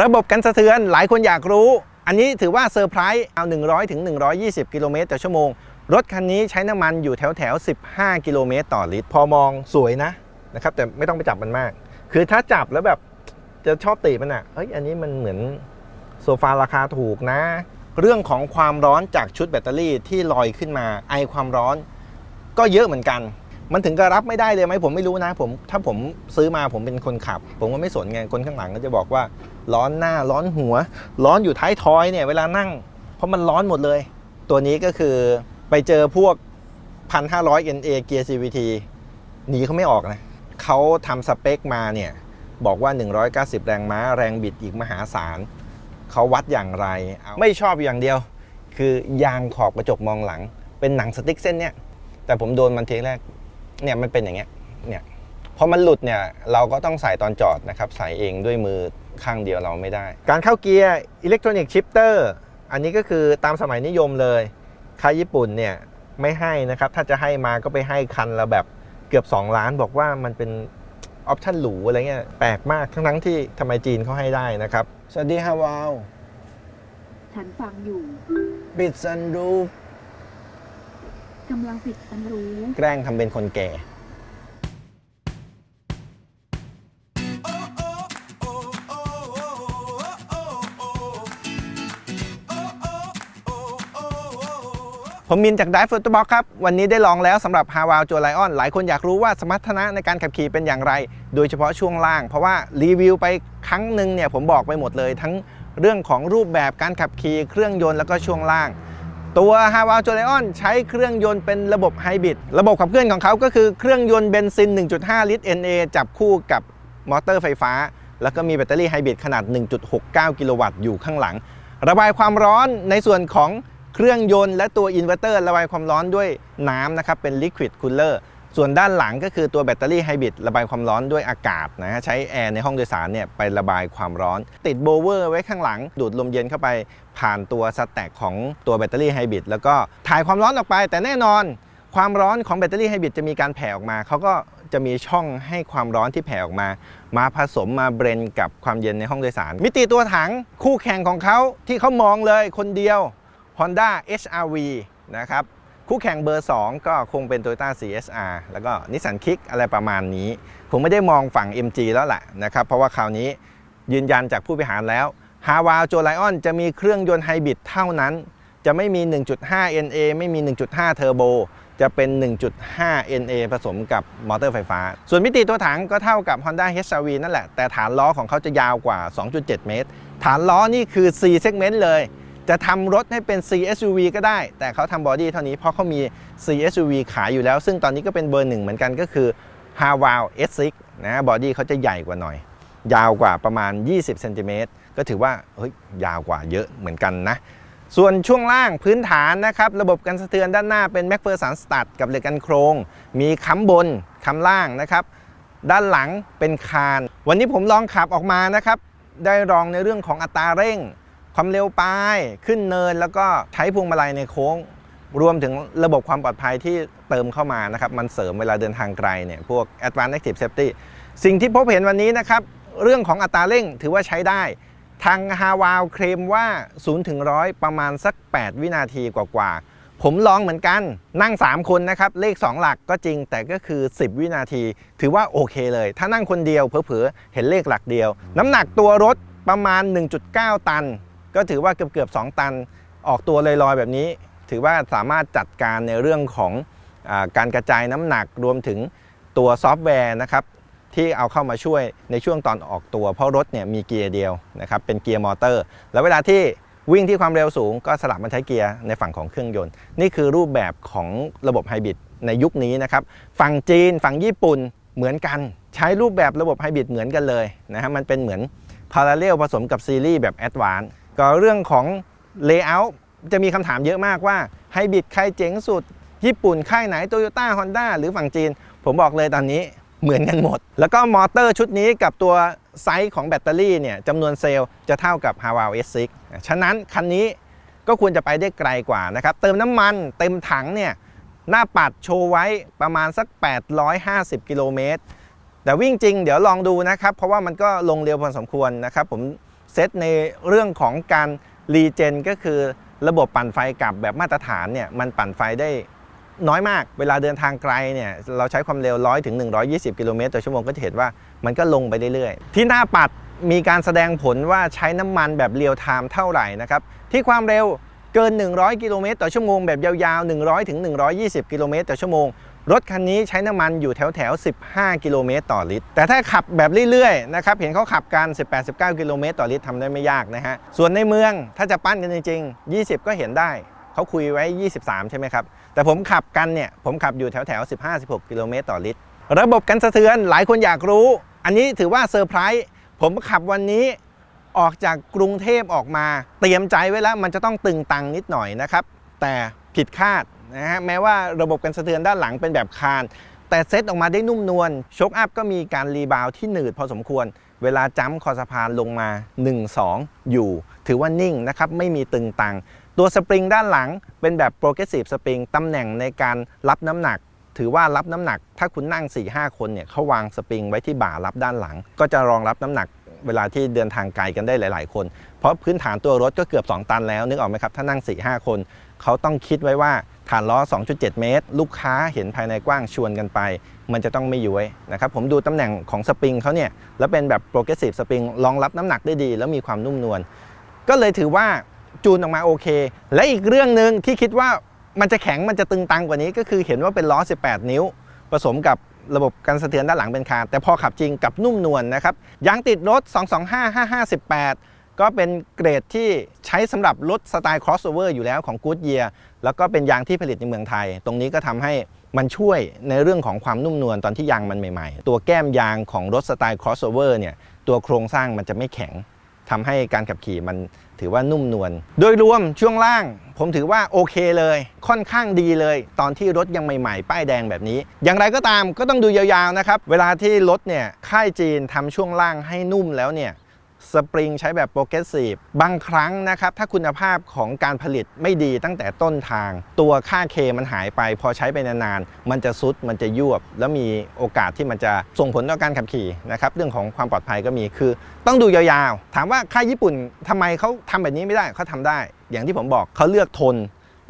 ระบบกันสะเทือนหลายคนอยากรู้ อันนี้ถือว่าเซอร์ไพรส์เอา 100 ถึง 120 กิโลเมตรต่อชั่วโมง รถคันนี้ใช้น้ำมันอยู่แถวแถว 15 กิโลเมตรต่อลิตร พอมองสวยนะนะครับ แต่ไม่ต้องไปจับมันมาก คือถ้าจับแล้วแบบจะชอบติมันอะเฮ้ย อันนี้มันเหมือนโซฟาราคาถูกนะ เรื่องของความร้อนจากชุดแบตเตอรี่ที่ลอยขึ้นมา ไอความร้อน ก็เยอะเหมือนกัน มันถึงกับรับไม่ได้เลยไหมผมไม่รู้นะผมถ้าผมซื้อมาผมเป็นคนขับ ผมก็ไม่สนไงคนข้างหลังก็จะบอกว่า ร้อนหน้าร้อนหัว ร้อนอยู่ท้ายทอยเนี่ยเวลานั่ง เพราะมันร้อนหมดเลย ตัวนี้ก็คือไปเจอพวก 1,500 NA เกียร์ CVT หนีเขาไม่ออกนะเขาทำสเปคมาเนี่ยบอกว่า 190 แรงม้าแรงบิดอีกมหาศาลเขาวัดอย่างไร ไม่ชอบอย่างเดียว คือยางขอบกระจกมองหลัง เป็นหนังสติ๊กเส้นเนี่ยแต่ผมโดนมันเทีแรก เนี่ยมันเป็นอย่างเงี้ยเนี่ยพอมันหลุดเนี่ยเราก็ต้องใส่ตอนจอดนะครับใส่เองด้วยมือข้างเดียวเราไม่ได้ การเข้าเกียร์อิเล็กทรอนิกส์ชิปเตอร์อันนี้ก็คือตามสมัยนิยมเลยค่ายญี่ปุ่นเนี่ยไม่ให้นะครับ ถ้าจะให้มาก็ไปให้คันละแบบเกือบ 2 ล้านบอกว่ามันเป็นออปชั่นหรูอะไรเงี้ยแปลกมากทั้งทั้งๆที่ทำไมจีนเขาให้ได้นะครับ สวัสดีฮาวาว ฉันฟังอยู่ ปิดซันรูฟ กำลังปิดอันรู้ แกล้งทำเป็นคนแก่ ผมมินจาก Dive Photo Box ครับ วันนี้ได้ลองแล้วสำหรับ h a w a l j o l i o n หลายคนอยากรู้ว่าสมรรถนะในการขับขี่เป็นอย่างไร โดยเฉพาะช่วงล่าง เพราะว่ารีวิวไปครั้งหนึ่งเนี่ยผมบอกไปหมดเลย ทั้งเรื่องของรูปแบบการขับขี่เครื่องยนต์แล้วก็ช่วงล่าง ตัว h a w a l j o l i o n ใช้เครื่องยนต์เป็นระบบไฮบริดระบบขับเคลื่อนของเขาก็คือเครื่องยนต์เบนซิน 1.5 ลิตร NA จับคู่กับมอเตอร์ไฟฟ้า แล้วก็มีแบตเตอรี่ไฮบริดขนาด 1.69 กิโลวัตต์อยู่ข้างหลัง ระบายความร้อนในส่วนของเครื่องยนต์และตัวอินเวอร์เตอร์ระบายความร้อนด้วยน้ำนะครับเป็นลิควิดคูลเลอร์ ส่วนด้านหลังก็คือตัวแบตเตอรี่ไฮบริดระบายความร้อนด้วยอากาศนะฮะใช้แอร์ในห้องโดยสารเนี่ยไประบายความร้อน ติดโบเวอร์ไว้ข้างหลัง ดูดลมเย็นเข้าไปผ่านตัวสแต็กของตัวแบตเตอรี่ไฮบริดแล้วก็ถ่ายความร้อนออกไป แต่แน่นอน ความร้อนของแบตเตอรี่ไฮบริดจะมีการแผ่ออกมาเขาก็จะมีช่องให้ความร้อนที่แผ่ออกมา มาผสมมาเบรนกับความเย็นในห้องโดยสาร มิติตัวถังคู่แข่งของเขาที่เขามองเลยคนเดียว Honda HRV นะครับ คู่แข่งเบอร์ 2 ก็คงเป็น Toyota CSR แล้วก็ Nissan Kick อะไรประมาณนี้ ผมไม่ได้มองฝั่ง MG แล้วแหละนะครับ เพราะว่าคราวนี้ยืนยันจากผู้บริหารแล้ว h a w a l j o l i o n จะมีเครื่องยนต์ไฮบริดเท่านั้น จะไม่มี 1.5 NA ไม่มี 1.5 เทอร์โบ จะเป็น 1.5 NA ผสมกับมอเตอร์ไฟฟ้า ส่วนมิติตัวถังก็เท่ากับ Honda HRV นั่นแหละ แต่ฐานล้อของเขาจะยาวกว่า 2.7 เมตร ฐานล้อนี่คือ C segment เลย จะทำรถให้เป็น C SUV ก็ได้ แต่เขาทำบอดี้เท่านี้เพราะเขามี C SUV ขายอยู่แล้ว ซึ่งตอนนี้ก็เป็นเบอร์หนึ่งเหมือนกันก็คือ h a w a l S6 นะบอดี้เขาจะใหญ่กว่าหน่อย ยาวกว่าประมาณ 20เซนติเมตรก็ถือว่าเฮ้ยยาวกว่าเยอะเหมือนกันนะ ส่วนช่วงล่างพื้นฐานนะครับ ระบบกันสะเทือนด้านหน้าเป็นแม็กเฟอร์สันสตัดกับเหล็กกันโครง มีค้ำบนค้ำล่างนะครับ ด้านหลังเป็นคาน วันนี้ผมลองขับออกมานะครับ ได้ลองในเรื่องของอัตราเร่ง ความเร็วปลายขึ้นเนินแล้วก็ใช้พวงมาลัยในโค้ง รวมถึงระบบความปลอดภัยที่เติมเข้ามานะครับ มันเสริมเวลาเดินทางไกลเนี่ยพวก Advanced Active Safety สิ่งที่พบเห็นวันนี้นะครับ เรื่องของอัตราเร่งถือว่าใช้ได้ ทางฮาวาวเคลมว่า 0 ถึง 100 ประมาณสัก 8 วินาทีกว่าๆ ผมลองเหมือนกันนั่ง 3 คนนะครับ เลข 2 หลักก็จริงแต่ก็คือ 10 วินาที ถือว่าโอเคเลย ถ้านั่งคนเดียวเผลอๆเห็นเลขหลักเดียว น้ำหนักตัวรถประมาณ 1.9 ตัน ก็ถือว่าเกือบๆ2ตัน ออกตัวลอยๆแบบนี้ ถือว่าสามารถจัดการในเรื่องของอการกระจายน้ำหนักรวมถึงตัวซอฟต์แวร์นะครับที่เอาเข้ามาช่วยในช่วงตอนออกตัว เพราะรถเนี่ยมีเกียร์เดียวนะครับเป็นเกียร์มอเตอร์ แล้วเวลาที่วิ่งที่ความเร็วสูงก็สลับมาใช้เกียร์ในฝั่งของเครื่องยนต์ นี่คือรูปแบบของระบบไฮบริดในยุคนี้นะครับฝั่งจีนฝั่งญี่ปุ่นเหมือนกัน ใช้รูปแบบระบบไฮบริดเหมือนกันเลยนะฮะมันเป็นเหมือนพาราเรลผสมกับซีรีส์แบบแอดวานซ์ ก็เรื่องของเลเยอร์จะมีคำถามเยอะมากว่าไฮบริดใครเจ๋งสุด ญี่ปุ่นค่ายไหนโตโยต้าฮอนด้าหรือฝั่งจีน ผมบอกเลยตอนนี้เหมือนกันหมด แล้วก็มอเตอร์ชุดนี้กับตัวไซส์ของแบตเตอรี่เนี่ยจำนวนเซลล์จะเท่ากับ h a w a l S6 ฉะนั้นคันนี้ก็ควรจะไปได้ไกลกว่านะครับ เติมน้ำมันเต็มถังเนี่ยหน้าปัดโชว์ไว้ประมาณสัก 850 กิโลเมตร แต่วิ่งจริงเดี๋ยวลองดูนะครับ เพราะว่ามันก็ลงเร็วพอสมควรนะครับ ผม เซตในเรื่องของการรีเจนก็คือระบบปั่นไฟกลับแบบมาตรฐานเนี่ยมันปั่นไฟได้น้อยมาก เวลาเดินทางไกลเนี่ยเราใช้ความเร็ว 100ถึง120 กิโลเมตรต่อชั่วโมงก็จะเห็นว่ามันก็ลงไปเรื่อยๆ ที่หน้าปัดมีการแสดงผลว่าใช้น้ำมันแบบเรียลไทม์เท่าไหร่นะครับ ที่ความเร็วเกิน 100 กิโลเมตรต่อชั่วโมงแบบยาวๆ 100ถึง120 กิโลเมตรต่อชั่วโมง รถคันนี้ใช้น้ำมันอยู่แถวแถว15 กิโลเมตรต่อลิตร แต่ถ้าขับแบบเรื่อยๆนะครับเห็นเขาขับกัน 18-19 กิโลเมตรต่อลิตรทำได้ไม่ยากนะฮะ ส่วนในเมืองถ้าจะปั้นกันจริง ๆ 20 ก็เห็นได้เขาคุยไว้ 23 ใช่ไหมครับ แต่ผมขับกันเนี่ย ผมขับอยู่แถวแถว15-16 กิโลเมตรต่อลิตร ระบบกันสะเทือนหลายคนอยากรู้ อันนี้ถือว่าเซอร์ไพรส์ผมขับวันนี้ออกจากกรุงเทพออกมา เตรียมใจไว้แล้วมันจะต้องตึงตังนิดหน่อยนะครับแต่ผิดคาด นะฮะแม้ว่าระบบกันสะเทือนด้านหลังเป็นแบบคาน แต่เซตออกมาได้นุ่มนวลโชคอัพก็มีการรีบาวที่หนืดพอสมควร เวลาจ้ำคอสะพานลงมา 1-2 อยู่ ถือว่านิ่งนะครับไม่มีตึงตังตัวสปริงด้านหลังเป็นแบบโปรเกรสซีฟสปริงตำแหน่งในการรับน้ำหนัก ถือว่ารับน้ำหนัก ถ้าคุณนั่ง 4-5 คนเนี่ยเขาวางสปริงไว้ที่บ่ารับด้านหลัง ก็จะรองรับน้ำหนักเวลาที่เดินทางไกลกันได้หลาย ๆ คน เพราะพื้นฐานตัวรถก็เกือบ 2 ตันแล้ว นึกออกไหมครับ ถ้านั่ง 4-5 คน เขาต้องคิดไว้ว่า ฐานล้อ 2.7 เมตร ลูกค้าเห็นภายในกว้างชวนกันไป มันจะต้องไม่ย้วยนะครับผมดูตำแหน่งของสปริงเขาเนี่ยแล้วเป็นแบบโปรเกรสซีฟสปริงรองรับน้ำหนักได้ดี แล้วมีความนุ่มนวลก็เลยถือว่าจูนออกมาโอเค และอีกเรื่องหนึ่งที่คิดว่ามันจะแข็งมันจะตึงตังกว่านี้ ก็คือเห็นว่าเป็นล้อ 18 นิ้ว ผสมกับระบบการสะเทือนด้านหลังเป็นคาแต่พอขับจริงกับนุ่มนวลนะครับยางติดรถ 225-5518 ก็เป็นเกรดที่ใช้สำหรับรถสไตล์ crossover อยู่แล้วของ Goodyear แล้วก็เป็นยางที่ผลิตในเมืองไทย ตรงนี้ก็ทำให้มันช่วยในเรื่องของความนุ่มนวลตอนที่ยางมันใหม่ๆ ตัวแก้มยางของรถสไตล์ crossover เนี่ยตัวโครงสร้างมันจะไม่แข็งทำให้การขับขี่มันถือว่านุ่มนวล โดยรวมช่วงล่าง ผมถือว่าโอเคเลย ค่อนข้างดีเลย ตอนที่รถยังใหม่ๆ ป้ายแดงแบบนี้ อย่างไรก็ตามก็ต้องดูยาวๆนะครับ เวลาที่รถเนี่ยค่ายจีนทำช่วงล่างให้นุ่มแล้วเนี่ย สปริงใช้แบบโปรเกรสซีฟบางครั้งนะครับ ถ้าคุณภาพของการผลิตไม่ดีตั้งแต่ต้นทาง ตัวค่าเคมันหายไป พอใช้ไปนานๆ มันจะซุดมันจะยวบ แล้วมีโอกาสที่มันจะส่งผลต่อการขับขี่นะครับเรื่องของความปลอดภัยก็มีคือ ต้องดูยาวๆ ถามว่าค่ายญี่ปุ่นทำไมเขาทำแบบนี้ไม่ได้เขาทำได้ อย่างที่ผมบอกเขาเลือกทน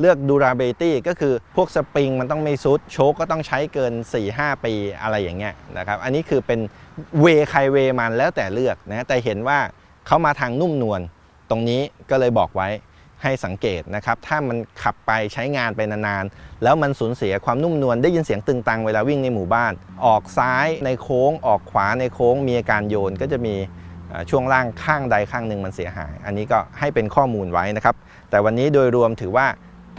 เลือก durability ก็คือพวกสปริงมันต้องไม่ซุดโชคก็ต้องใช้เกิน 4-5 ปีอะไรอย่างเงี้ยนะครับอันนี้คือเป็นเวใครเวมันแล้วแต่เลือกนะแต่เห็นว่าเขามาทางนุ่มนวลตรงนี้ก็เลยบอกไว้ให้สังเกตนะครับ ถ้ามันขับไปใช้งานไปนานๆ แล้วมันสูญเสียความนุ่มนวลได้ยินเสียงตึงตังเวลาวิ่งในหมู่บ้าน ออกซ้ายในโค้ง ออกขวาในโค้ง มีอาการโยนก็จะมีช่วงล่างข้างใดข้างหนึ่งมันเสียหาย อันนี้ก็ให้เป็นข้อมูลไว้นะครับ แต่วันนี้โดยรวมถือว่า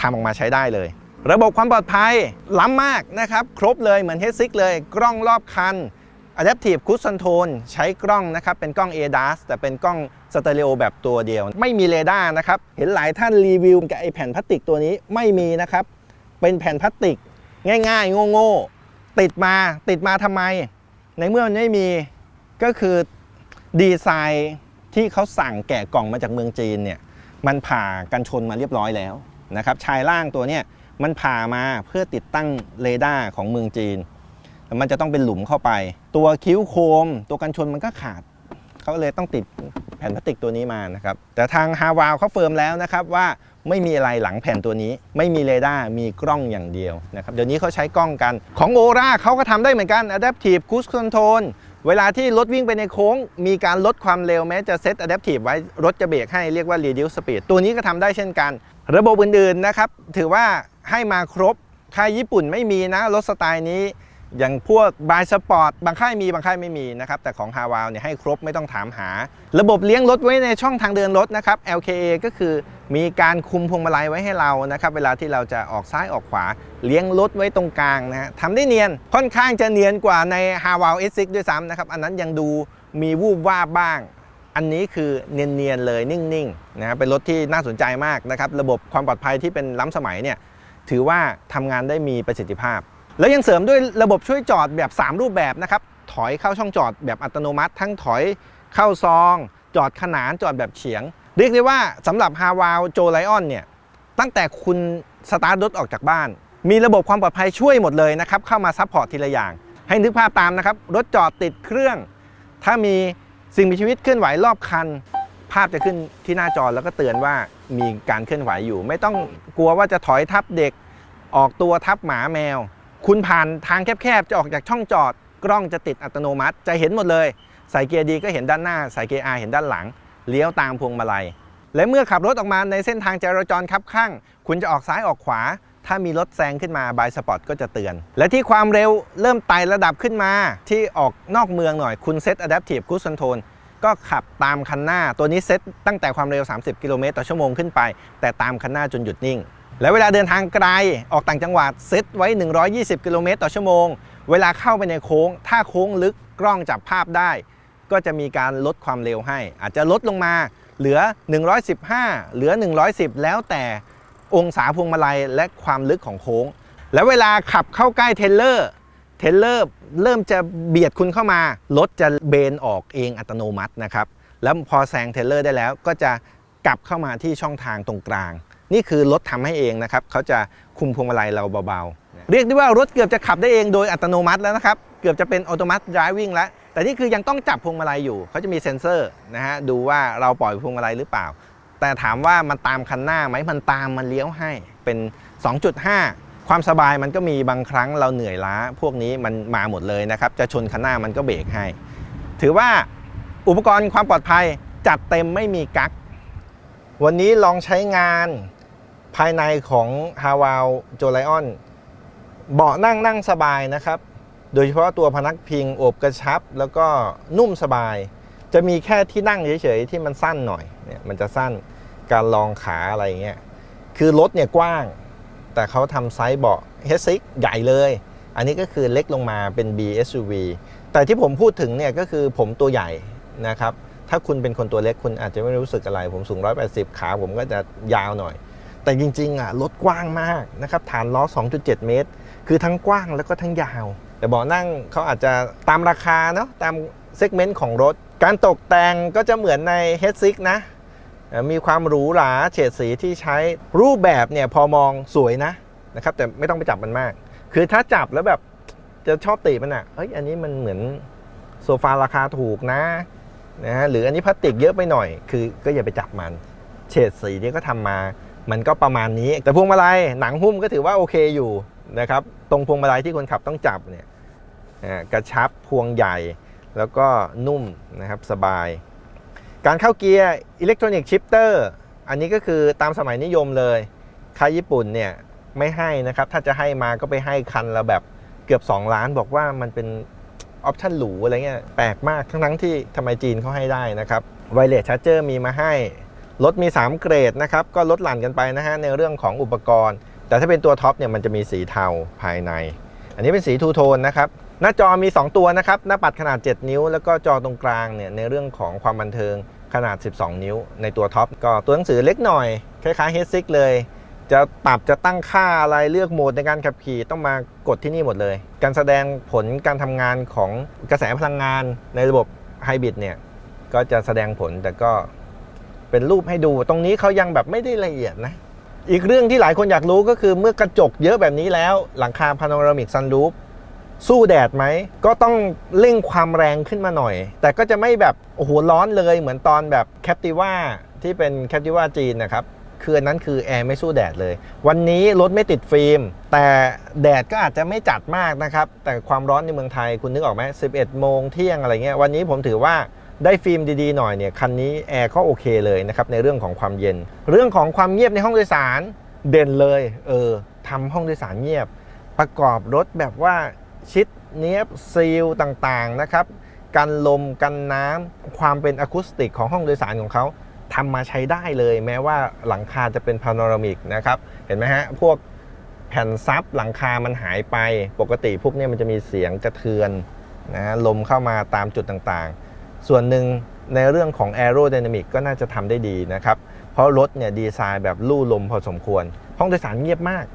ทำออกมาใช้ได้เลย ระบบความปลอดภัยล้ำมากนะครับ ครบเลยเหมือนเฮดซิกเลย กล้องรอบคัน Adaptive Cruise Control ใช้กล้องนะครับ เป็นกล้อง ADAS แต่เป็นกล้องสเตอริโอแบบตัวเดียว ไม่มีเรดาร์นะครับ เห็นหลายท่านรีวิวกับไอแผ่นพลาสติกตัวนี้ไม่มีนะครับ เป็นแผ่นพลาสติกง่าย ๆ โง่ๆติดมาติดมาทำไม ในเมื่อมันไม่มีก็คือดีไซน์ที่เขาสั่งแกะกล่องมาจากเมืองจีนเนี่ยมันผ่ากันชนมาเรียบร้อยแล้ว นะครับชายล่างตัวเนี้ยมันผ่ามาเพื่อติดตั้งเรดาร์ของเมืองจีนมันจะต้องเป็นหลุมเข้าไป ตัวคิ้วโคม ตัวกันชนมันก็ขาด เขาเลยต้องติดแผ่นพลาสติกตัวนี้มานะครับ แต่ทางฮาวาวเขาเฟิร์มแล้วนะครับว่าไม่มีอะไรหลังแผ่นตัวนี้ ไม่มีเรดาร์มีกล้องอย่างเดียวนะครับเดี๋ยวนี้เขาใช้กล้องกันของโอราเขาก็ทำได้เหมือนกัน Adaptive Cruise Control เวลาที่รถวิ่งไปในโค้ง มีการลดความเร็วแม้จะเซต Adaptive ไว้รถจะเบรกให้เรียกว่า Reduce Speed ตัวนี้ก็ทำได้เช่นกัน ระบบอื่นๆนะครับ ถือว่าให้มาครบค่ายญี่ปุ่นไม่มีนะรถสไตล์นี้ อย่างพวกบายสปอร์ตบางค่ายมีบางค่ายไม่มีนะครับ แต่ของฮาวาวเนี่ยให้ครบไม่ต้องถามหา ระบบเลี้ยงรถไว้ในช่องทางเดินรถนะครับ LKA ก็คือมีการคุมพวงมาลัยไว้ให้เรานะครับ เวลาที่เราจะออกซ้ายออกขวาเลี้ยงรถไว้ตรงกลางนะฮะทำได้เนียนค่อนข้างจะเนียนกว่าใน h a w a l S6 ด้วยซ้ำนะครับ อันนั้นยังดูมีวูบวาบบ้าง อันนี้คือเนียนๆเลยนิ่งๆนะครับเป็นรถที่น่าสนใจมากนะครับระบบความปลอดภัยที่เป็นล้ำสมัยเนี่ยถือว่าทำงานได้มีประสิทธิภาพ แล้วยังเสริมด้วยระบบช่วยจอดแบบ 3 รูปแบบนะครับถอยเข้าช่องจอดแบบอัตโนมัติ ทั้งถอยเข้าซอง จอดขนานจอดแบบเฉียง เรียกได้ว่าสำหรับฮาวาวโจไลออนเนี่ยตั้งแต่คุณสตาร์ทรถออกจากบ้าน มีระบบความปลอดภัยช่วยหมดเลยนะครับเข้ามาซัพพอร์ตทีละอย่าง ให้นึกภาพตามนะครับรถจอดติดเครื่อง ถ้ามี สิ่งมีชีวิตเคลื่อนไหวรอบคัน ภาพจะขึ้นที่หน้าจอแล้วก็เตือนว่ามีการเคลื่อนไหวอยู่ ไม่ต้องกลัวว่าจะถอยทับเด็ก ออกตัวทับหมาแมว คุณผ่านทางแคบๆจะออกจากช่องจอด กล้องจะติดอัตโนมัติ จะเห็นหมดเลย ใส่เกียร์ดีก็เห็นด้านหน้า ใส่เกียร์ R เห็นด้านหลัง เลี้ยวตามพวงมาลัย และเมื่อขับรถออกมาในเส้นทางจราจรคับข้าง คุณจะออกซ้ายออกขวา ถ้ามีรถแซงขึ้นมาบายสปอร์ตก็จะเตือน และที่ความเร็วเริ่มไต่ระดับขึ้นมาที่ออกนอกเมืองหน่อยคุณเซต Adaptive Cruise Control ก็ขับตามคันหน้าตัวนี้เซตตั้งแต่ความเร็ว 30 กิโลเมตรต่อชั่วโมงขึ้นไป แต่ตามคันหน้าจนหยุดนิ่ง และเวลาเดินทางไกลออกต่างจังหวัดเซตไว้ 120 กิโลเมตรต่อชั่วโมง เวลาเข้าไปในโค้ง ถ้าโค้งลึกกล้องจับภาพได้ ก็จะมีการลดความเร็วให้ อาจจะลดลงมาเหลือ 115 เหลือ 110 แล้วแต่ องศาพวงมาลัยและความลึกของโค้ง แล้วเวลาขับเข้าใกล้เทเลอร์เทเลอร์เริ่มจะเบียดคุณเข้ามารถจะเบนออกเองอัตโนมัตินะครับแล้วพอแซงเทเลอร์ได้แล้วก็จะกลับเข้ามาที่ช่องทางตรงกลาง นี่คือรถทำให้เองนะครับเขาจะคุมพวงมาลัยเราเบาๆ เรียกได้ว่ารถเกือบจะขับได้เองโดยอัตโนมัติแล้วนะครับ เกือบจะเป็นออโตมัติ driving แล้ว แต่นี่คือยังต้องจับพวงมาลัยอยู่ เขาจะมีเซ็นเซอร์นะฮะดูว่าเราปล่อยพวงมาลัยหรือเปล่า แต่ถามว่ามันตามคันหน้าไหมมันตามมันเลี้ยวให้เป็น 2.5 ความสบายมันก็มีบางครั้งเราเหนื่อยล้า พวกนี้มันมาหมดเลยนะครับ จะชนคันหน้ามันก็เบรกให้ ถือว่าอุปกรณ์ความปลอดภัยจัดเต็มไม่มีกั๊กวันนี้ลองใช้งานภายในของ h a w a l j o l i o n เบาะนั่งนั่งสบายนะครับ โดยเฉพาะตัวพนักพิงโอบกระชับ แล้วก็นุ่มสบาย จะมีแค่ที่นั่งเฉยๆที่มันสั้นหน่อยเนี่ยมันจะสั้นการรองขาอะไรเงี้ยคือรถเนี่ยกว้าง แต่เขาทำไซส์เบาะ h 6 ใหญ่เลย อันนี้ก็คือเล็กลงมาเป็น B SUV แต่ที่ผมพูดถึงเนี่ยก็คือผมตัวใหญ่นะครับ ถ้าคุณเป็นคนตัวเล็กคุณอาจจะไม่รู้สึกอะไร ผมสูง 180 ขาผมก็จะยาวหน่อย แต่จริงๆอะรถกว้างมากนะครับฐานล้อ 2.7 เมตร คือทั้งกว้างแล้วก็ทั้งยาว แต่เบาะนั่งเขาอาจจะตามราคาเนาะตามเซกเมนต์ของรถ การตกแต่งก็จะเหมือนใน H6 นะเอ่อมีความหรูหราเฉดสีที่ใช้รูปแบบเนี่ยพอมองสวยนะนะครับแต่ไม่ต้องไปจับมันมาก คือถ้าจับแล้วแบบจะชอบติมันอะเฮ้ยอันนี้มันเหมือนโซฟาราคาถูกนะนะฮะหรืออันนี้พลาสติกเยอะไปหน่อย คือก็อย่าไปจับมัน เฉดสีที่ก็ทำมา มันก็ประมาณนี้ แต่พวงมาลัยหนังหุ้มก็ถือว่าโอเคอยู่นะครับ ตรงพวงมาลัยที่คนขับต้องจับเนี่ยกระชับพวงใหญ่ แล้วก็นุ่มนะครับสบาย การเข้าเกียร์อิเล็กทรอนิกส์ชิปเตอร์อันนี้ก็คือตามสมัยนิยมเลยค่ายญี่ปุ่นเนี่ยไม่ให้นะครับ ถ้าจะให้มาก็ไปให้คันละแบบเกือบ 2 ล้านบอกว่ามันเป็นออปชั่นหรูอะไรเงี้ยแปลกมากทั้งทั้งที่ทำไมจีนเขาให้ได้นะครับไวเลสชาร์เจอร์มีมาให้ รถมี 3 เกรดนะครับ ก็ลดหลั่นกันไปนะฮะในเรื่องของอุปกรณ์ แต่ถ้าเป็นตัวท็อปเนี่ยมันจะมีสีเทาภายใน อันนี้เป็นสีทูโทนนะครับ หน้าจอมี 2 ตัวนะครับ หน้าปัดขนาด 7 นิ้ว แล้วก็จอตรงกลางเนี่ยในเรื่องของความบันเทิงขนาด 12 นิ้ว ในตัวท็อปก็ตัวหนังสือเล็กหน่อย คล้ายๆ H6 เลย จะปรับจะตั้งค่าอะไรเลือกโหมดในการขับขี่ต้องมากดที่นี่หมดเลย การแสดงผลการทำงานของกระแสพลังงานในระบบไฮบริดเนี่ยก็จะแสดงผลแต่ก็เป็นรูปให้ดูตรงนี้เขายังแบบไม่ได้ละเอียดนะอีกเรื่องที่หลายคนอยากรู้ก็คือเมื่อกระจกเยอะแบบนี้แล้ว หลังคาพาโนรามิกซันรูฟ สู้แดดไหม ก็ต้องเร่งความแรงขึ้นมาหน่อย แต่ก็จะไม่แบบ โอ้โห ร้อนเลยเหมือนตอนแบบแคปติว่าที่เป็นแคปติว่าจีนนะครับคืออันนั้นคือแอร์ไม่สู้แดดเลย วันนี้รถไม่ติดฟิล์ม แต่แดดก็อาจจะไม่จัดมากนะครับ แต่ความร้อนในเมืองไทยคุณนึกออกไหม11 โมงเที่ยงอะไรเงี้ย วันนี้ผมถือว่าได้ฟิล์มดีๆหน่อยเนี่ย คันนี้แอร์ก็โอเคเลยนะครับ ในเรื่องของความเย็น เรื่องของความเงียบในห้องโดยสารเด่นเลย เออทำห้องโดยสารเงียบ ประกอบรถแบบว่า ชิดเนียบซีลต่างๆนะครับกันลมกันน้ำความเป็นอะคูสติกของห้องโดยสารของเขาทำมาใช้ได้เลย แม้ว่าหลังคาจะเป็นพาโนรามิกนะครับเห็นไหมฮะพวกแผ่นซับหลังคามันหายไปปกติพวกนี้มันจะมีเสียงกระเทือนนะฮะลมเข้ามาตามจุดต่างๆ ส่วนหนึ่งในเรื่องของ Aerodynamic ก็น่าจะทำได้ดีนะครับ เพราะรถเนี่ยดีไซน์แบบลู่ลมพอสมควร ห้องโดยสารเงียบมาก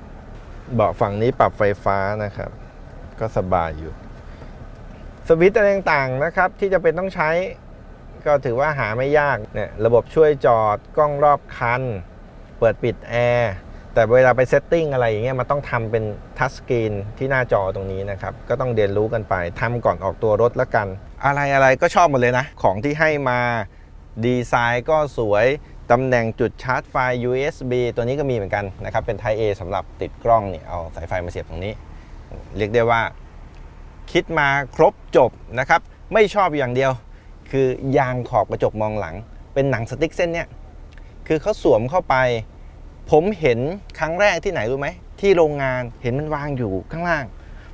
เบาะฝั่งนี้ปรับไฟฟ้านะครับ ก็สบายอยู่ สวิตช์อะไรต่างๆนะครับ ที่จะเป็นต้องใช้ ก็ถือว่าหาไม่ยากเนี่ยระบบช่วยจอดกล้องรอบคัน เปิดปิดแอร์แต่เวลาไปเซตติ้งอะไรอย่างเงี้ยมันต้องทำเป็นทัชสกรีนที่หน้าจอตรงนี้นะครับ ก็ต้องเรียนรู้กันไปทำก่อนออกตัวรถละกัน อะไรอะไรก็ชอบหมดเลยนะ ของที่ให้มาดีไซน์ก็สวยตำแหน่งจุดชาร์จไฟ USB ตัวนี้ก็มีเหมือนกันนะครับ เป็น Type A สำหรับติดกล้องเนี่ยเอาสายไฟมาเสียบตรงนี้ เรียกได้ว่าคิดมาครบจบนะครับ ไม่ชอบอย่างเดียว คือยางขอบกระจกมองหลัง เป็นหนังสติ๊กเส้นเนี่ยคือเขาสวมเข้าไป ผมเห็นครั้งแรกที่ไหนรู้ไหมที่โรงงานเห็นมันวางอยู่ข้างล่าง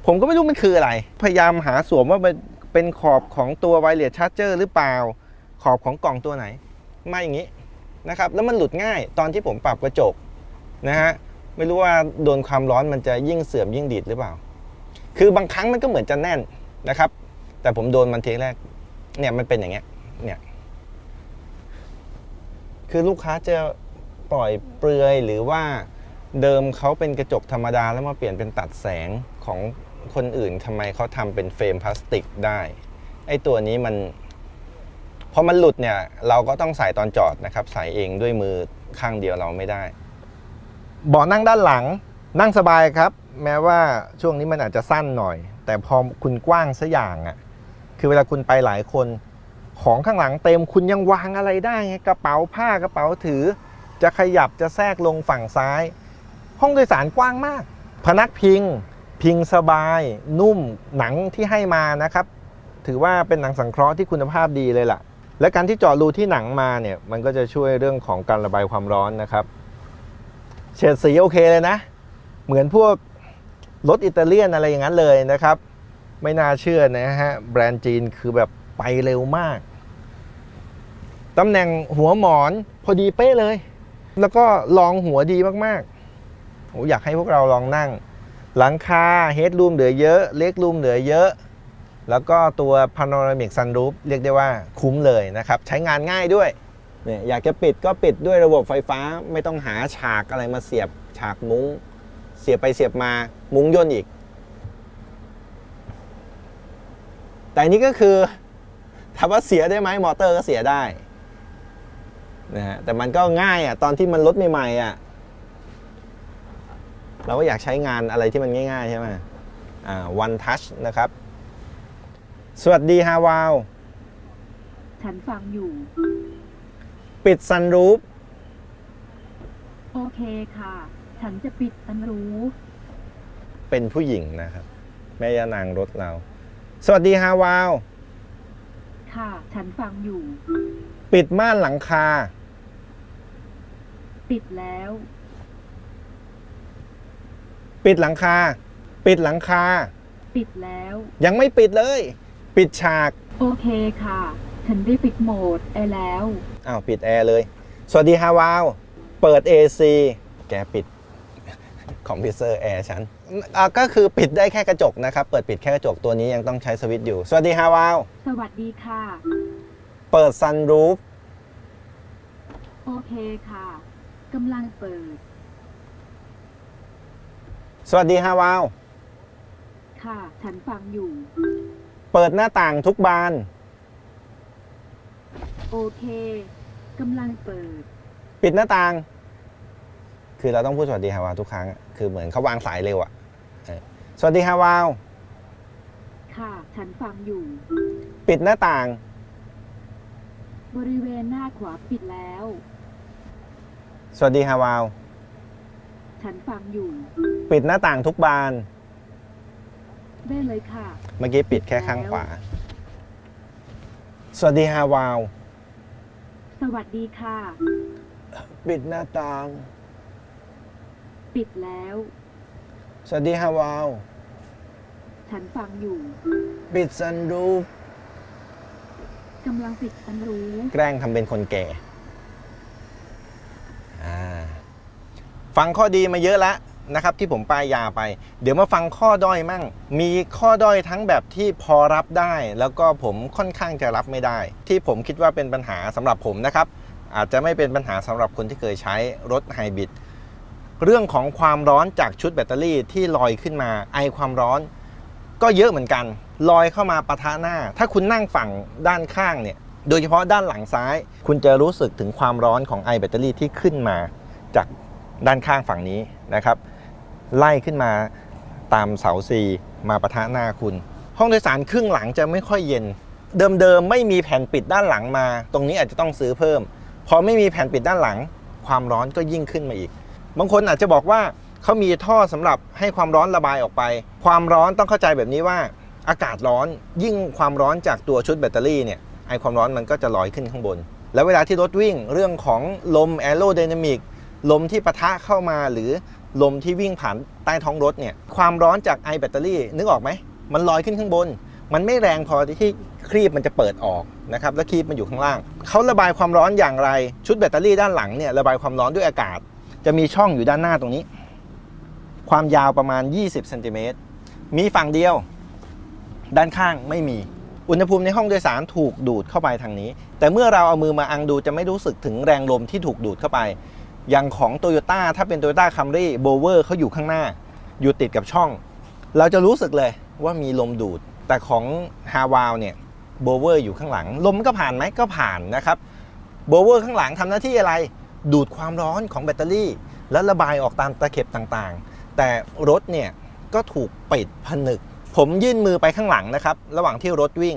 ผมก็ไม่รู้มันคืออะไร พยายามหาสวมว่าเป็นขอบของตัวไวเลสชาร์เจอร์หรือเปล่า ขอบของกล่องตัวไหนไม่อย่างนี้นะครับ แล้วมันหลุดง่ายตอนที่ผมปรับกระจกนะฮะไม่รู้ว่าโดนความร้อนมันจะยิ่งเสื่อมยิ่งดีดหรือเปล่า คือบางครั้งมันก็เหมือนจะแน่นนะครับ แต่ผมโดนมันทีแรก เนี่ยมันเป็นอย่างเงี้ย เนี่ย คือลูกค้าจะปล่อยเปลือยหรือว่าเดิมเขาเป็นกระจกธรรมดาแล้วมาเปลี่ยนเป็นตัดแสงของคนอื่นทำไมเขาทำเป็นเฟรมพลาสติกได้ ไอ้ตัวนี้มันพอมันหลุดเนี่ย เราก็ต้องใส่ตอนจอดนะครับ ใส่เองด้วยมือข้างเดียวเราไม่ได้ เบาะนั่งด้านหลัง นั่งสบายครับ แม้ว่าช่วงนี้มันอาจจะสั้นหน่อย แต่พอคุณกว้างซะอย่างอะ่ะคือเวลาคุณไปหลายคน ของข้างหลังเต็มคุณยังวางอะไรได้ไงกระเป๋าผ้ากระเป๋าถือ จะขยับจะแทรกลงฝั่งซ้าย ห้องโดยสารกว้างมาก พนักพิง พิงสบาย นุ่มหนังที่ให้มานะครับ ถือว่าเป็นหนังสังเคราะห์ที่คุณภาพดีเลยล่ะ และการที่เจาะรูที่หนังมาเนี่ยมันก็จะช่วยเรื่องของการระบายความร้อนนะครับ เฉดสีโอเคเลยนะ เหมือนพวกรถอิตาเลียนอะไรอย่างนั้นเลยนะครับ ไม่น่าเชื่อนะฮะ แบรนด์จีนคือแบบไปเร็วมากตำแหน่งหัวหมอนพอดีเป๊ะเลย แล้วก็ลองหัวดีมากๆโอ้อยากให้พวกเราลองนั่ง หลังคาเฮดรูมเหลือเยอะเล็กรูมเหลือเยอะ แล้วก็ตัวพา n น r a มิกซันรูฟเรียกได้ว่าคุ้มเลยนะครับ ใช้งานง่ายด้วยเนี่ยอยากจะปิดก็ปิดด้วยระบบไฟฟ้าไม่ต้องหาฉากอะไรมาเสียบฉากมุ้ง เสียบไปเสียบมามุ้งย่นอีก แต่อันนี้ก็คือถามว่าเสียได้ไหมมอเตอร์ก็เสียได้นะฮะแต่มันก็ง่ายอะตอนที่มันลดใหม่ๆอะเราก็อยากใช้งานอะไรที่มันง่าย ๆ ใช่ไหมอ่า one touch นะครับ สวัสดีฮาวาวฉันฟังอยู่ ปิดซันรูฟโอเคค่ะ ฉันจะปิดอันรู้ เป็นผู้หญิงนะครับ แม่ยานางรถเรา สวัสดีฮาวาว ค่ะ ฉันฟังอยู่ ปิดม่านหลังคา ปิดแล้ว ปิดหลังคา ปิดหลังคา ปิดแล้ว ยังไม่ปิดเลย ปิดฉาก โอเคค่ะ ฉันได้ปิดโหมดไอแล้ว อ้าว ปิดแอร์เลย สวัสดีฮาวาว เปิด AC แกปิด คอมพิวเตอร์แอร์ฉันอะก็คือปิดได้แค่กระจกนะครับ เปิดปิดแค่กระจกตัวนี้ยังต้องใช้สวิตช์อยู่ สวัสดีฮาวาว สวัสดีค่ะ เปิดซันรูฟโอเคค่ะกำลังเปิด สวัสดีฮาวาว ค่ะ ฉันฟังอยู่ เปิดหน้าต่างทุกบาน โอเคกำลังเปิด ปิดหน้าต่าง คือเราต้องพูดสวัสดีฮาวาวทุกครั้งอะคือเหมือนเขาวางสายเร็วอะเออสวัสดีฮาวาว ค่ะฉันฟังอยู่ ปิดหน้าต่าง บริเวณหน้าขวาปิดแล้ว สวัสดีฮาวาว ฉันฟังอยู่ ปิดหน้าต่างทุกบาน ได้เลยค่ะ เมื่อกี้ปิดแค่ข้างขวา สวัสดีฮาวาว สวัสดีค่ะ ปิดหน้าต่าง ปิดแล้ว สวัสดีฮาวาว ฉันฟังอยู่ปิดซันรูฟกำลังปิดอันรู้ แกล้งทำเป็นคนแก่อ่าฟังข้อดีมาเยอะแล้วนะครับ ที่ผมปลายยาไป เดี๋ยวมาฟังข้อด้อยมั่ง มีข้อด้อยทั้งแบบที่พอรับได้ แล้วก็ผมค่อนข้างจะรับไม่ได้ ที่ผมคิดว่าเป็นปัญหาสำหรับผมนะครับ อาจจะไม่เป็นปัญหาสำหรับคนที่เคยใช้รถไฮบริด เรื่องของความร้อนจากชุดแบตเตอรี่ที่ลอยขึ้นมาไอความร้อน ก็เยอะเหมือนกัน ลอยเข้ามาปะทะหน้า ถ้าคุณนั่งฝั่งด้านข้างเนี่ยโดยเฉพาะด้านหลังซ้าย คุณจะรู้สึกถึงความร้อนของไอแบตเตอรี่ที่ขึ้นมาจากด้านข้างฝั่งนี้นะครับ ไล่ขึ้นมาตามเสาซีมาปะทะหน้าคุณ ห้องโดยสารครึ่งหลังจะไม่ค่อยเย็น เดิมๆไม่มีแผ่นปิดด้านหลังมา ตรงนี้อาจจะต้องซื้อเพิ่มพอไม่มีแผ่นปิดด้านหลัง ความร้อนก็ยิ่งขึ้นมาอีก บางคนอาจจะบอกว่าเขามีท่อสำหรับให้ความร้อนระบายออกไป ความร้อนต้องเข้าใจแบบนี้ว่าอากาศร้อนยิ่งความร้อนจากตัวชุดแบตเตอรี่เนี่ยไอความร้อนมันก็จะลอยขึ้นข้างบน แล้วเวลาที่รถวิ่งเรื่องของลมแอโร d y นามิกลมที่ปะทะเข้ามาหรือลมที่วิ่งผ่านใต้ท้องรถเนี่ยความร้อนจากไอแบตเตอรี่ นึกออกไหมมันลอยขึ้นข้างบน มันไม่แรงพอที่ครีบมันจะเปิดออกนะครับแล้วครีบมันอยู่ข้างล่างเขาระบายความร้อนอย่างไรชุดแบตเตอรี่ด้านหลังเนี่ยระบายความร้อนด้วยอากาศ จะมีช่องอยู่ด้านหน้าตรงนี้ ความยาวประมาณ 20เซนติเมตรมีฝั่งเดียว ด้านข้างไม่มี อุณหภูมิในห้องโดยสารถูกดูดเข้าไปทางนี้ แต่เมื่อเราเอามือมาอังดูจะไม่รู้สึกถึงแรงลมที่ถูกดูดเข้าไป อย่างของ t o y ยต้าถ้าเป็น Toyota Camry b o w e r เขาอยู่ข้างหน้า อยู่ติดกับช่อง เราจะรู้สึกเลยว่ามีลมดูด แต่ของ h a w a l เนี่ย b o w e r อยู่ข้างหลัง ลมก็ผ่านไหมก็ผ่านนะครับ b o w e r ข้างหลังทำหน้าที่อะไร ดูดความร้อนของแบตเตอรี่ แล้วระบายออกตามตะเข็บต่างๆ แต่รถเนี่ยก็ถูกปิดผนึก ผมยื่นมือไปข้างหลังนะครับ ระหว่างที่รถวิ่ง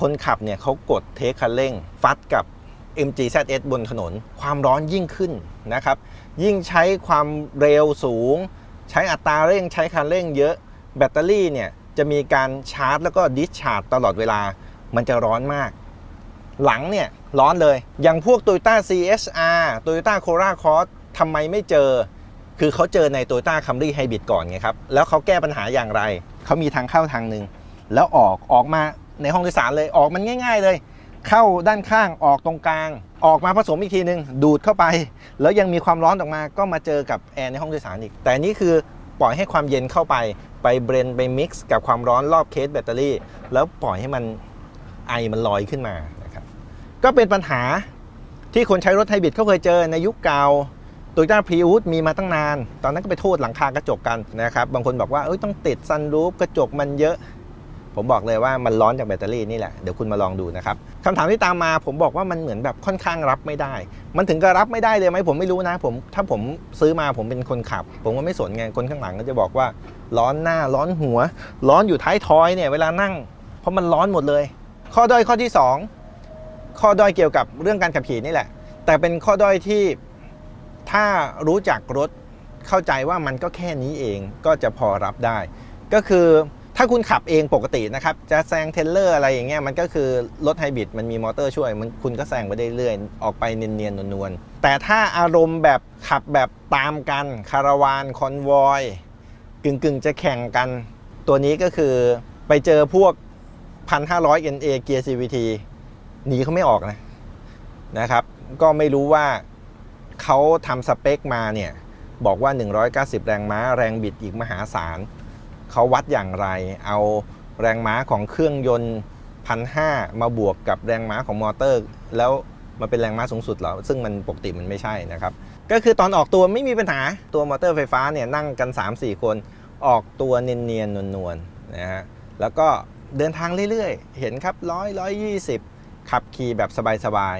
คนขับเนี่ยเขากดเทคคันเร่ง ฟัดกับ MGZS บนถนน ความร้อนยิ่งขึ้นนะครับ ยิ่งใช้ความเร็วสูง ใช้อัตราเร่งใช้คันเร่งเยอะแบตเตอรี่เนี่ยจะมีการชาร์จ แล้วก็ดิสชาร์จตลอดเวลา มันจะร้อนมาก หลังเนี่ย ร้อนเลย อย่างพวก Toyota CSR Toyota Corolla Cross ทำไมไม่เจอ คือเขาเจอใน Toyota Camry Hybrid ก่อนไงครับ แล้วเขาแก้ปัญหาอย่างไร เขามีทางเข้าทางหนึ่ง แล้วออกออกมาในห้องโดยสารเลยออกมันง่าย ๆ เลย เข้าด้านข้างออกตรงกลาง ออกมาผสมอีกทีหนึ่งดูดเข้าไป แล้วยังมีความร้อนออกมาก็มาเจอกับแอร์ในห้องโดยสารอีก แต่นี่คือปล่อยให้ความเย็นเข้าไปไปเบรนไปมิกซ์กับความร้อนรอบเคสแบตเตอรี่ แล้วปล่อยให้มันไอมันลอยขึ้นมา ก็เป็นปัญหาที่คนใช้รถไฮบริดเขาเคยเจอในยุคเก่าตโยต้าพรีอุสมีมาตั้งนาน ตอนนั้นก็ไปโทษหลังคากระจกกันนะครับ บางคนบอกว่าเอ้ยต้องติดซันรูฟกระจกมันเยอะ ผมบอกเลยว่ามันร้อนจากแบตเตอรี่นี่แหละ เดี๋ยวคุณมาลองดูนะครับคำถามที่ตามมาผมบอกว่ามันเหมือนแบบค่อนข้างรับไม่ได้ มันถึงกับรับไม่ได้เลยไหมผมไม่รู้นะผมถ้าผมซื้อมาผมเป็นคนขับ ผมก็ไม่สนไงคนข้างหลังก็จะบอกว่า ร้อนหน้าร้อนหัว ร้อนอยู่ท้ายทอยเนี่ยเวลานั่ง เพราะมันร้อนหมดเลย ข้อด้อยข้อที่สอง ข้อด้อยเกี่ยวกับเรื่องการขับขี่นี่แหละ แต่เป็นข้อด้อยที่ถ้ารู้จักรถเข้าใจว่ามันก็แค่นี้เองก็จะพอรับได้ ก็คือถ้าคุณขับเองปกตินะครับ จะแซงเทเลอร์อะไรอย่างเงี้ยมันก็คือรถไฮบริดมันมีมอเตอร์ช่วย มันคุณก็แซงไปได้เรื่อยๆออกไปเนียนๆนวลๆแต่ถ้าอารมณ์แบบขับแบบตามกันคาราวานคอนวอยกึ่งๆ จะแข่งกัน ตัวนี้ก็คือไปเจอพวก 1,500 NA เกียร์ CVT หนีเขาไม่ออกนะนะครับ ก็ไม่รู้ว่าเขาทำสเปคมาเนี่ย บอกว่า 190 แรงม้าแรงบิดอีกมหาศาลเขาวัดอย่างไร เอาแรงม้าของเครื่องยนต์พันห้ามาบวกกับแรงม้าของมอเตอร์ แล้วมาเป็นแรงม้าสูงสุดเหรอ ซึ่งมันปกติมันไม่ใช่นะครับ ก็คือตอนออกตัวไม่มีปัญหาตัวมอเตอร์ไฟฟ้าเนี่ยนั่งกัน 3-4 คนออกตัวเนียนๆนวลๆนะฮะแล้วก็เดินทางเรื่อยๆ เห็นครับร้อยร้อยยี่สิบ ขับขี่แบบสบาย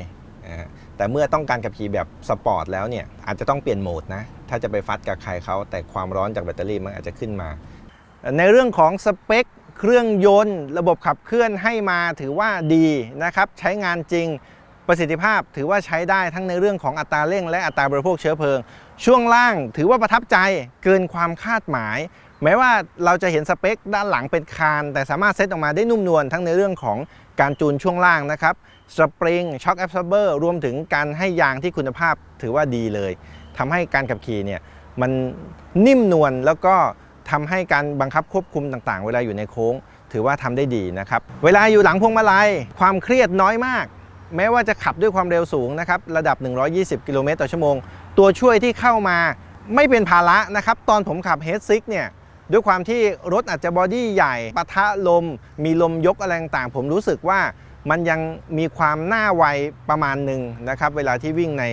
ๆ แต่เมื่อต้องการขับขี่แบบสปอร์ตแล้วเนี่ยอาจจะต้องเปลี่ยนโหมดนะ ถ้าจะไปฟัดกับใครเขาแต่ความร้อนจากแบตเตอรี่มันอาจจะขึ้นมา ในเรื่องของสเปคเครื่องยนต์ระบบขับเคลื่อนให้มาถือว่าดีนะครับ ใช้งานจริงประสิทธิภาพถือว่าใช้ได้ทั้งในเรื่องของอัตราเร่ง และอัตราบริโภคเชื้อเพลิง ช่วงล่างถือว่าประทับใจเกินความคาดหมาย แม้ว่าเราจะเห็นสเปคด้านหลังเป็นคาน แต่สามารถเซตออกมาได้นุ่มนวลทั้งในเรื่องของการจูนช่วงล่างนะครับสปริงช็อคแอบซอร์เบอร์รวมถึงการให้ยางที่คุณภาพถือว่าดีเลยทำให้การขับขี่เนี่ยมันนิ่มนวลแล้วก็ทำให้การบังคับควบคุมต่างๆ เวลาอยู่ในโค้ง ถือว่าทำได้ดีนะครับ เวลาอยู่หลังพวงมาลัยความเครียดน้อยมาก แม้ว่าจะขับด้วยความเร็วสูงนะครับระดับ 120 กิโลเมตรต่อชั่วโมง ตัวช่วยที่เข้ามาไม่เป็นภาระนะครับ ตอนผมขับ h ฮ s 6เนี่ย ด้วยความที่รถอาจจะบอดี้ใหญ่ปะทะลม มีลมยกอะไรต่างๆ ผมรู้สึกว่ามันยังมีความหน่าไวประมาณหนึ่งนะครับ เวลาที่วิ่งใน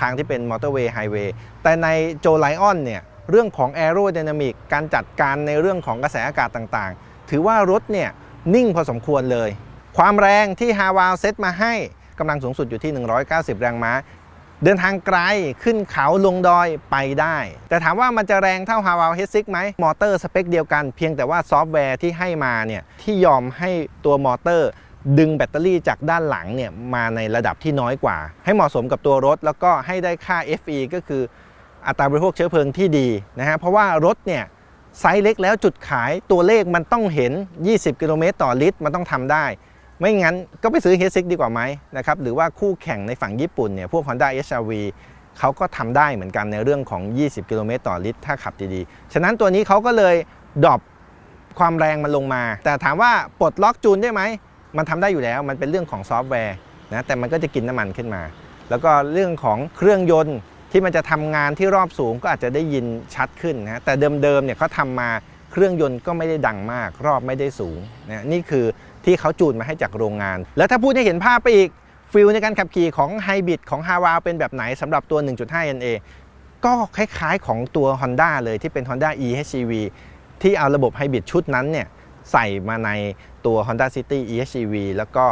ทางที่เป็นมอเตอร์เวย์ไฮเวย์แต่ในโจไลออนเนี่ยเรื่องของแอโร d y นามิกการจัดการในเรื่องของกระแสอากาศต่างๆ ถือว่ารถเนี่ยนิ่งพอสมควรเลย ความแรงที่ฮาวาลเซตมาให้กำลังสูงสุดอยู่ที่ 190 แรงม้า เดินทางไกลขึ้นเขาลงดอยไปได้ แต่ถามว่ามันจะแรงเท่า h a w a l H6 ไหมมอเตอร์สเปคเดียวกันเพียงแต่ว่าซอฟต์แวร์ที่ให้มาเนี่ยที่ยอมให้ตัวมอเตอร์ดึงแบตเตอรี่จากด้านหลังเนี่ยมาในระดับที่น้อยกว่า ให้เหมาะสมกับตัวรถ แล้วก็ให้ได้ค่า FE ก็คืออัตราบริโภคเชื้อเพลิงที่ดีนะฮะเพราะว่ารถเนี่ยไซส์เล็กแล้วจุดขายตัวเลขมันต้องเห็น 20 กิโลเมตรต่อลิตรมันต้องทำได้ ไม่งั้นก็ไปซื้อ h 6 ดีกว่าไหมนะครับหรือว่าคู่แข่งในฝั่งญี่ปุ่นเนี่ยพวก Honda HR-V เขาก็ทำได้เหมือนกันในเรื่องของ 20 กิโลเมตรต่อลิตรถ้าขับดีๆ ฉะนั้นตัวนี้เขาก็เลยดรอปความแรงมันลงมา แต่ถามว่าปลดล็อกจูนได้ไหม มันทำได้อยู่แล้ว มันเป็นเรื่องของซอฟต์แวร์นะแต่มันก็จะกินน้ำมันขึ้นมา แล้วก็เรื่องของเครื่องยนต์ที่มันจะทำงานที่รอบสูงก็อาจจะได้ยินชัดขึ้นนะแต่เดิมๆเนี่ยเขาทำมาเครื่องยนต์ก็ไม่ได้ดังมาก รอบไม่ได้สูงนะนี่คือ ที่เขาจูนมาให้จากโรงงาน แล้วถ้าพูดให้เห็นภาพไปอีกฟิลในการขับขี่ของไฮบริดของฮาวาเป็นแบบไหนสำหรับตัว 1.5 NA ก็คล้ายๆของตัว Honda เลยที่เป็น Honda eHEV ที่เอาระบบไฮบริดชุดนั้นเนี่ยใส่มาในตัว Honda City eHEV แล้วก็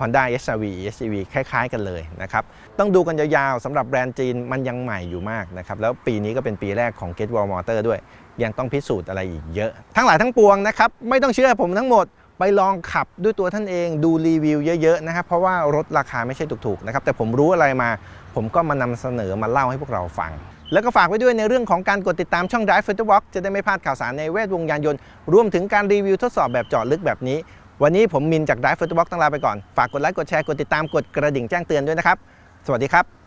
Honda HR-V eHEV คล้ายๆ กันเลยนะครับ ต้องดูกันยาวๆสำหรับแบรนด์จีนมันยังใหม่อยู่มากนะครับ แล้วปีนี้ก็เป็นปีแรกของ Get Wall Motor ด้วย ยังต้องพิสูจน์อะไรอีกเยอะ ทั้งหลายทั้งปวงนะครับ ไม่ต้องเชื่อผมทั้งหมด ไปลองขับด้วยตัวท่านเองดูรีวิวเยอะๆนะครับเพราะว่ารถราคาไม่ใช่ถูกๆนะครับแต่ผมรู้อะไรมา ผมก็มานำเสนอมาเล่าให้พวกเราฟัง แล้วก็ฝากไว้ด้วยในเรื่องของการกดติดตามช่อง Drive f i t e r Walk จะได้ไม่พลาดข่าวสารในแวดวงยานยนต์ รวมถึงการรีวิวทดสอบแบบเจาะลึกแบบนี้ วันนี้ผมมินจาก Drive f i t e r Walk ต้องลาไปก่อนฝากกดไลค์กดแชร์กดติดตามกดกระดิ่งแจ้งเตือนด้วยนะครับสวัสดีครับ